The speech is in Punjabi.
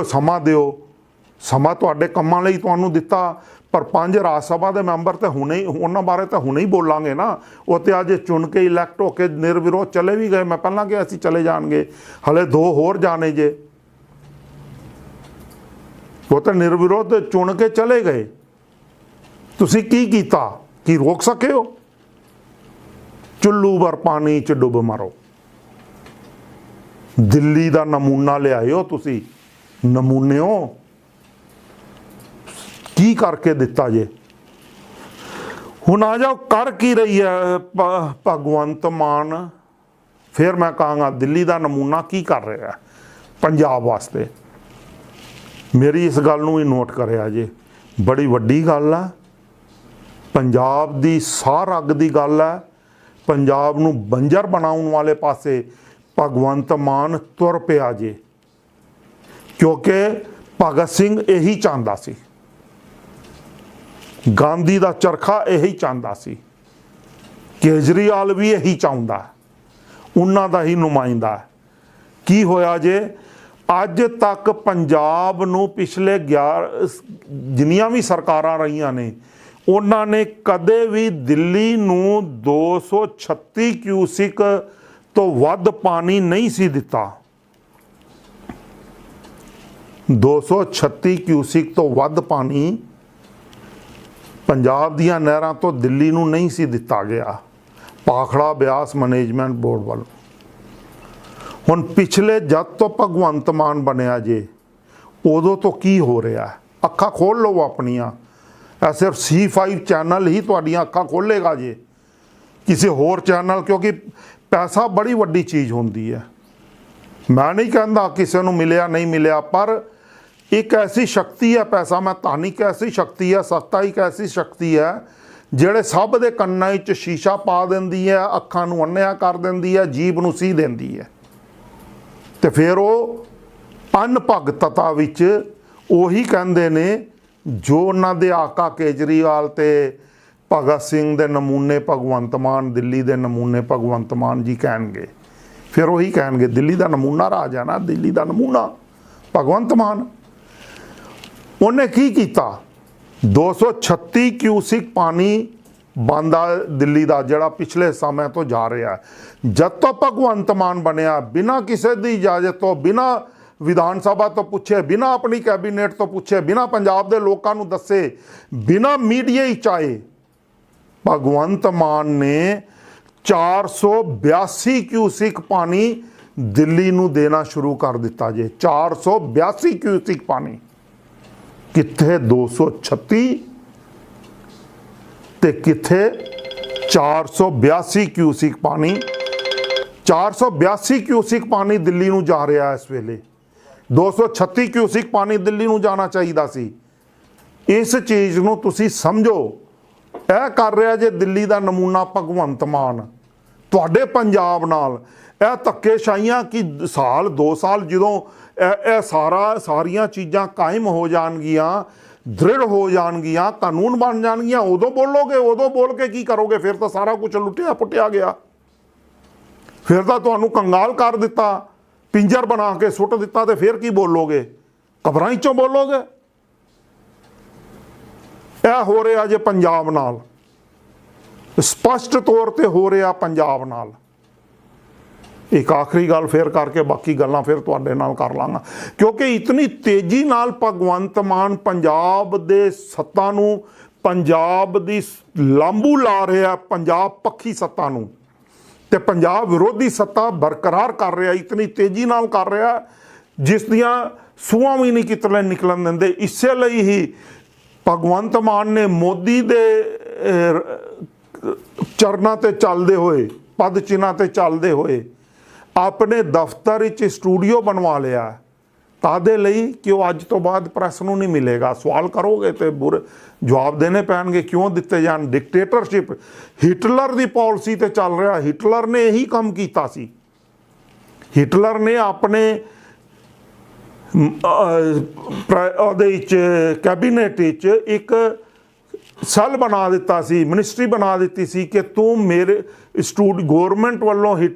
ਜੋ ਸਮਾਂ ਦਿਓ। ਸਮਾਂ ਤੁਹਾਡੇ ਕੰਮਾਂ ਲਈ ਤੁਹਾਨੂੰ ਦਿੱਤਾ। ਪਰ ਪੰਜ ਰਾਜ ਸਭਾ ਦੇ ਮੈਂਬਰ ਤੇ ਹੁਣੇ ਹੀ ਉਹਨਾਂ ਬਾਰੇ ਤਾਂ ਹੁਣੇ ਹੀ ਬੋਲਾਂਗੇ ਨਾ। ਉਹ ਤੇ ਅੱਜ ਚੁਣ ਕੇ ਇਲੈਕਟ ਹੋ ਕੇ ਨਿਰਵਿਰੋਧ ਚਲੇ ਵੀ ਗਏ। ਮੈਂ ਪਹਿਲਾਂ ਕਿ ਅਸੀਂ ਚਲੇ ਜਾਣਗੇ। ਹਲੇ ਦੋ ਹੋਰ ਜਾਣੇ ਜੇ। ਉਹ ਤਾਂ ਨਿਰਵਿਰੋਧ ਚੁਣ ਕੇ ਚਲੇ ਗਏ। ਤੁਸੀਂ ਕੀ ਕੀਤਾ? ਕੀ ਰੋਕ ਸਕੇ ਹੋ? ਚੁੱਲੂ ਵਰ ਪਾਣੀ ਚ ਡੁੱਬ ਮਾਰੋ। ਦਿੱਲੀ ਦਾ ਨਮੂਨਾ ਲਿਆਇਓ ਤੁਸੀਂ। ਨਮੂਨਿਓ। ਕੀ ਕਰਕੇ ਦਿੱਤਾ ਜੇ? ਹੁਣ ਆ ਜਾਓ, ਕਰ ਕੀ ਰਹੀ ਹੈ ਭਗਵੰਤ ਮਾਨ? ਫਿਰ ਮੈਂ ਕਹਾਂਗਾ, ਦਿੱਲੀ ਦਾ ਨਮੂਨਾ ਕੀ ਕਰ ਰਿਹਾ ਪੰਜਾਬ ਵਾਸਤੇ? ਮੇਰੀ ਇਸ ਗੱਲ ਨੂੰ ਵੀ ਨੋਟ ਕਰਿਆ ਜੇ। ਬੜੀ ਵੱਡੀ ਗੱਲ ਆ ਪੰਜਾਬ ਦੀ ਸਾਰ ਅੱਗ ਦੀ ਗੱਲ ਹੈ। ਪੰਜਾਬ ਨੂੰ ਬੰਜਰ ਬਣਾਉਣ ਵਾਲੇ ਪਾਸੇ ਭਗਵੰਤ ਮਾਨ ਤੁਰ ਪਿਆ ਜੇ। ਕਿਉਂਕਿ ਭਗਤ ਸਿੰਘ ਇਹੀ ਚਾਹੁੰਦਾ ਸੀ। ਗਾਂਧੀ ਦਾ ਚਰਖਾ ਇਹੀ ਚਾਹੁੰਦਾ ਸੀ। ਕੇਜਰੀਵਾਲ ਵੀ ਇਹੀ ਚਾਹੁੰਦਾ। ਉਹਨਾਂ ਦਾ ਹੀ ਨੁਮਾਇੰਦਾ। ਕੀ ਹੋਇਆ ਜੇ ਅੱਜ ਤੱਕ ਪੰਜਾਬ ਨੂੰ ਪਿਛਲੇ 11 ਜਿੰਨੀਆਂ ਵੀ ਸਰਕਾਰਾਂ ਰਹੀਆਂ ਨੇ, ਉਹਨਾਂ ਨੇ ਕਦੇ ਵੀ ਦਿੱਲੀ ਨੂੰ 236 ਕਿਊਸਿਕ ਤੋਂ ਵੱਧ ਪਾਣੀ ਨਹੀਂ ਸੀ ਦਿੱਤਾ। 236 ਕਿਊਸਿਕ ਤੋਂ ਵੱਧ ਪਾਣੀ ਪੰਜਾਬ ਦੀਆਂ ਨਹਿਰਾਂ ਤੋਂ ਦਿੱਲੀ ਨੂੰ ਨਹੀਂ ਸੀ ਦਿੱਤਾ ਗਿਆ। ਪਾਖੜਾ ਬਿਆਸ ਮੈਨੇਜਮੈਂਟ ਬੋਰਡ ਵੱਲੋਂ। ਹੁਣ ਪਿਛਲੇ ਜਦ ਤੋਂ ਭਗਵੰਤ ਮਾਨ ਬਣਿਆ ਜੇ, ਉਦੋਂ ਤੋਂ ਕੀ ਹੋ ਰਿਹਾ? ਅੱਖਾਂ ਖੋਲ ਲਓ ਆਪਣੀਆਂ। ਇਹ ਸਿਰਫ C5 ਚੈਨਲ ਹੀ ਤੁਹਾਡੀਆਂ ਅੱਖਾਂ ਖੋਲੇਗਾ ਜੇ। ਕਿਸੇ ਹੋਰ ਚੈਨਲ, ਕਿਉਂਕਿ ਪੈਸਾ ਬੜੀ ਵੱਡੀ ਚੀਜ਼ ਹੁੰਦੀ ਹੈ। ਮੈਂ ਨਹੀਂ ਕਹਿੰਦਾ ਕਿਸੇ ਨੂੰ ਮਿਲਿਆ, ਨਹੀਂ ਮਿਲਿਆ, ਪਰ ਇੱਕ ਐਸੀ ਸ਼ਕਤੀ ਹੈ ਪੈਸਾ, ਮੈਂ ਤਾਨੀ ਇੱਕ ਐਸੀ ਸ਼ਕਤੀ ਹੈ ਸੱਤਾ ਇੱਕ ਐਸੀ ਸ਼ਕਤੀ ਹੈ ਜਿਹੜੇ ਸਭ ਦੇ ਕੰਨਾਂ ਵਿੱਚ ਸ਼ੀਸ਼ਾ ਪਾ ਦਿੰਦੀ ਹੈ ਅੱਖਾਂ ਨੂੰ ਅੰਨਿਆ ਕਰ ਦਿੰਦੀ ਹੈ ਜੀਭ ਨੂੰ ਸੀ ਦਿੰਦੀ ਹੈ ਤੇ ਫਿਰ ਉਹ ਅਨਭਗਤਤਾ ਵਿੱਚ ਉਹੀ ਕਹਿੰਦੇ ਨੇ, ਜੋ ਉਹਨਾਂ ਦੇ ਆਕਾ ਕੇਜਰੀਵਾਲ ਤੇ ਭਗਤ ਸਿੰਘ ਦੇ ਨਮੂਨੇ ਭਗਵੰਤ ਮਾਨ, ਦਿੱਲੀ ਦੇ ਨਮੂਨੇ ਭਗਵੰਤ ਮਾਨ ਜੀ ਕਹਿਣਗੇ। ਫਿਰ ਉਹੀ ਕਹਿਣਗੇ, ਦਿੱਲੀ ਦਾ ਨਮੂਨਾ ਰਾਜ ਹੈ ਨਾ, ਦਿੱਲੀ ਦਾ ਨਮੂਨਾ ਭਗਵੰਤ ਮਾਨ। ਉਹਨੇ ਕੀ ਕੀਤਾ? 236 ਕਿਊਸਿਕ ਪਾਣੀ ਬੰਦਾ ਦਿੱਲੀ ਦਾ, ਜਿਹੜਾ ਪਿਛਲੇ ਸਮੇਂ ਤੋਂ ਜਾ ਰਿਹਾ ਹੈ। ਜਦ ਤੋਂ ਭਗਵੰਤ ਮਾਨ ਬਣਿਆ, ਬਿਨਾਂ ਕਿਸੇ ਦੀ ਇਜਾਜ਼ਤ ਤੋਂ, ਬਿਨਾਂ ਵਿਧਾਨ ਸਭਾ ਤੋਂ ਪੁੱਛੇ, ਬਿਨਾਂ ਆਪਣੀ ਕੈਬਨਿਟ ਤੋਂ ਪੁੱਛੇ, ਬਿਨਾਂ ਪੰਜਾਬ ਦੇ ਲੋਕਾਂ ਨੂੰ ਦੱਸੇ, ਬਿਨਾਂ ਮੀਡੀਆ ਹੀ ਚਾਹੇ, ਭਗਵੰਤ ਮਾਨ ਨੇ 482 ਕਿਊਸਿਕ ਪਾਣੀ ਦਿੱਲੀ ਨੂੰ ਦੇਣਾ ਸ਼ੁਰੂ ਕਰ ਦਿੱਤਾ ਜੇ। 482 ਕਿਊਸਿਕ ਪਾਣੀ। ਕਿੱਥੇ 236 ਤੇ ਕਿੱਥੇ 482 ਕਿਊਸਿਕ ਪਾਣੀ? 482 ਕਿਊਸਿਕ ਪਾਣੀ ਦਿੱਲੀ ਨੂੰ ਜਾ ਰਿਹਾ ਇਸ ਵੇਲੇ। 236 ਕਿਊਸਿਕ ਪਾਣੀ ਦਿੱਲੀ ਨੂੰ ਜਾਣਾ ਚਾਹੀਦਾ ਸੀ। ਇਸ ਚੀਜ਼ ਨੂੰ ਤੁਸੀਂ ਸਮਝੋ। ਇਹ ਕਰ ਰਿਹਾ ਜੇ ਦਿੱਲੀ ਦਾ ਨਮੂਨਾ ਭਗਵੰਤ ਮਾਨ। ਤੁਹਾਡੇ ਪੰਜਾਬ ਨਾਲ ਇਹ ਧੱਕੇਸ਼ਾਹੀਆਂ ਕਿ ਸਾਲ 2 ਸਾਲ ਜਦੋਂ ਇਹ ਇਹ ਸਾਰਾ ਸਾਰੀਆਂ ਚੀਜ਼ਾਂ ਕਾਇਮ ਹੋ ਜਾਣਗੀਆਂ, ਦ੍ਰਿੜ ਹੋ ਜਾਣਗੀਆਂ, ਕਾਨੂੰਨ ਬਣ ਜਾਣਗੀਆਂ। ਉਦੋਂ ਬੋਲੋਗੇ, ਉਦੋਂ ਬੋਲ ਕੇ ਕੀ ਕਰੋਗੇ? ਫਿਰ ਤਾਂ ਸਾਰਾ ਕੁਝ ਲੁੱਟਿਆ ਪੁੱਟਿਆ ਗਿਆ। ਫਿਰ ਤਾਂ ਤੁਹਾਨੂੰ ਕੰਗਾਲ ਕਰ ਦਿੱਤਾ, ਪਿੰਜਰ ਬਣਾ ਕੇ ਸੁੱਟ ਦਿੱਤਾ ਤੇ ਫਿਰ ਕੀ ਬੋਲੋਗੇ? ਕਬਰਾਂ ਚੋਂ ਬੋਲੋਗੇ? ਇਹ ਹੋ ਰਿਹਾ ਜੇ ਪੰਜਾਬ ਨਾਲ। ਸਪਸ਼ਟ ਤੌਰ ਤੇ ਹੋ ਰਿਹਾ ਪੰਜਾਬ ਨਾਲ। ਇੱਕ ਆਖਰੀ ਗੱਲ ਫੇਰ ਕਰਕੇ ਬਾਕੀ ਗੱਲਾਂ ਫਿਰ ਤੁਹਾਡੇ ਨਾਲ ਕਰ ਲਾਂਗਾ। ਕਿਉਂਕਿ ਇਤਨੀ ਤੇਜ਼ੀ ਨਾਲ ਭਗਵੰਤ ਮਾਨ ਪੰਜਾਬ ਦੇ ਸੱਤਾ ਨੂੰ, ਪੰਜਾਬ ਦੀ ਲਾਂਬੂ ਲਾ ਰਿਹਾ ਪੰਜਾਬ ਪੱਖੀ ਸੱਤਾ ਨੂੰ। ਤੇ ਪੰਜਾਬ ਵਿਰੋਧੀ ਸੱਤਾ ਬਰਕਰਾਰ ਕਰ ਰਿਹਾ, ਇਤਨੀ ਤੇਜ਼ੀ ਨਾਲ ਕਰ ਰਿਹਾ ਜਿਸ ਦੀਆਂ ਸੂਆਂ ਵੀ ਨਹੀਂ ਕਿਤਲੇ ਨਿਕਲਣ ਦਿੰਦੇ। ਇਸੇ ਲਈ ਹੀ ਭਗਵੰਤ ਮਾਨ ਨੇ ਮੋਦੀ ਦੇ ਚਰਨਾਂ ਤੇ ਚੱਲਦੇ ਹੋਏ, ਪਦ ਚਿੰਨ੍ਹਾਂ ਤੇ ਚੱਲਦੇ ਹੋਏ ਆਪਣੇ ਦਫ਼ਤਰ ਵਿੱਚ ਸਟੂਡੀਓ ਬਣਵਾ ਲਿਆ। ਕਾਦੇ ਲਈ ਕਿ ਉਹ ਅੱਜ ਤੋਂ ਬਾਅਦ ਪ੍ਰੈਸ ਨੂੰ ਨਹੀਂ ਮਿਲੇਗਾ। ਸਵਾਲ ਕਰੋਗੇ ਤੇ ਬੁਰੇ ਜਵਾਬ ਦੇਣੇ ਪੈਣਗੇ। ਕਿਉਂ ਦਿੱਤੇ ਜਾਣ? ਡਿਕਟੇਟਰਸ਼ਿਪ ਹਿਟਲਰ ਦੀ ਪਾਲਿਸੀ ਤੇ ਚੱਲ ਰਿਹਾ। ਹਿਟਲਰ ਨੇ ਇਹੀ ਕੰਮ ਕੀਤਾ ਸੀ। ਹਿਟਲਰ ਨੇ ਆਪਣੇ ਉਹਦੇ ਵਿੱਚ, ਕੈਬਨਿਟ ਵਿੱਚ ਇੱਕ ਸੈੱਲ ਬਣਾ ਦਿੱਤਾ ਸੀ। ਮਿਨਿਸਟਰੀ ਬਣਾ ਦਿੱਤੀ ਸੀ ਕਿ ਤੂੰ ਮੇਰੇ ਸਟੂਡ, ਗਵਰਨਮੈਂਟ ਵੱਲੋਂ ਹਿਟ